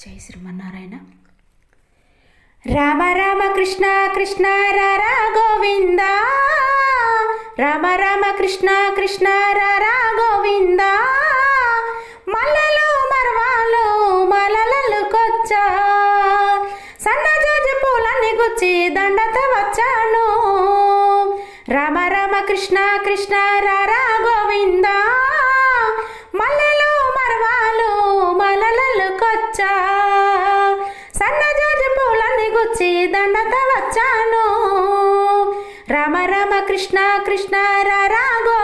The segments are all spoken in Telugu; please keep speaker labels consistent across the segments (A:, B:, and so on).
A: జై శ్రీమన్నారాయణ. రామ రామ కృష్ణ కృష్ణ రారా గోవింద. రామ రామ కృష్ణ కృష్ణ రారా గోవింద. మల్లలు మరవాలు మలలలు కొచ్చా. సన్న జాజి పూలన్నీ గుచ్చి దండత వచ్చాను. రామ రామ కృష్ణ కృష్ణ రారా గోవిందా. వచ్చి దండత వచ్చాను. రమ రమ కృష్ణ కృష్ణ రాగో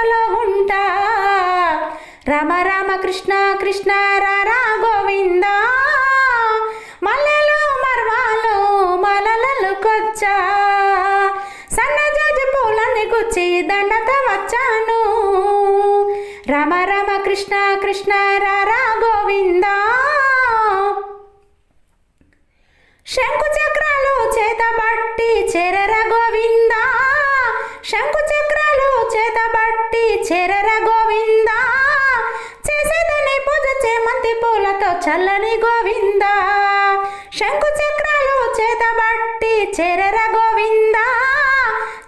A: సేవలో ఉంటా. రామ రామ కృష్ణ కృష్ణ రారా గోవిందా. మల్లెలు మర్వాలు మలలలు కొచ్చా. సన్న జాజి పూలన్నీ గుచ్చి దండత వచ్చాను. రామ రామ కృష్ణ కృష్ణ రారా గోవిందా. చల్లని గోవిందా. శంకు చక్రాలు చేతబట్టి చెరర గోవింద.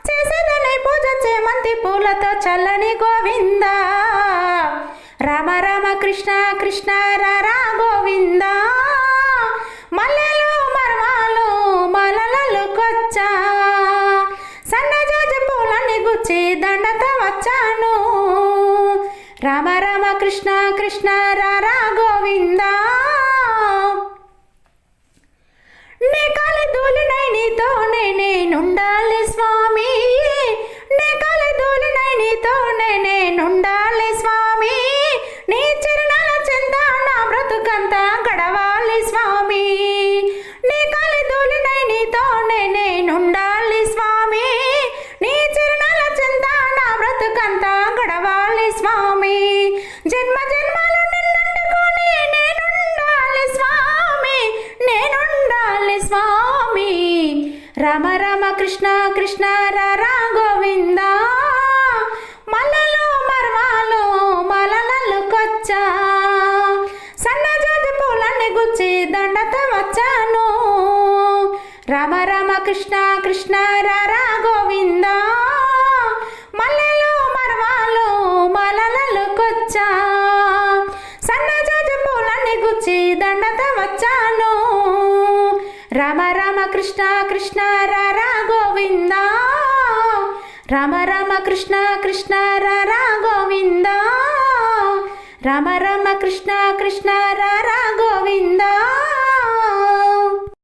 A: చేసేదని పూజ చేమంతి పూలతో చల్లని గోవిందా. రామ రామ కృష్ణ కృష్ణ రారా గోవిందా. మల్లెలు మర్మాలు మలలలు కొచ్చా. సన్న పూలని పూలన్నీ గుచ్చి దండత వచ్చాను. రామ రామ కృష్ణ కృష్ణ రారా గోవిందా. జన్మ జన్మలు నేనుండాలి స్వామి నేనుండాలి స్వామి. రమ రమ కృష్ణ కృష్ణ రారా గోవింద. మలలో మర్వాలు మలలలు కొచ్చా. సన్న జాతి పూలన్నీ గుచ్చి దండత వచ్చాను. రామ రామ కృష్ణ కృష్ణ రారా పూలన్నీ దండత వచ్చాను రమ రమ కృష్ణ కృష్ణ రారా గోవింద. రమ రమ కృష్ణ కృష్ణ రారా గోవింద. రమ రమ కృష్ణ కృష్ణ రారా గోవిందా.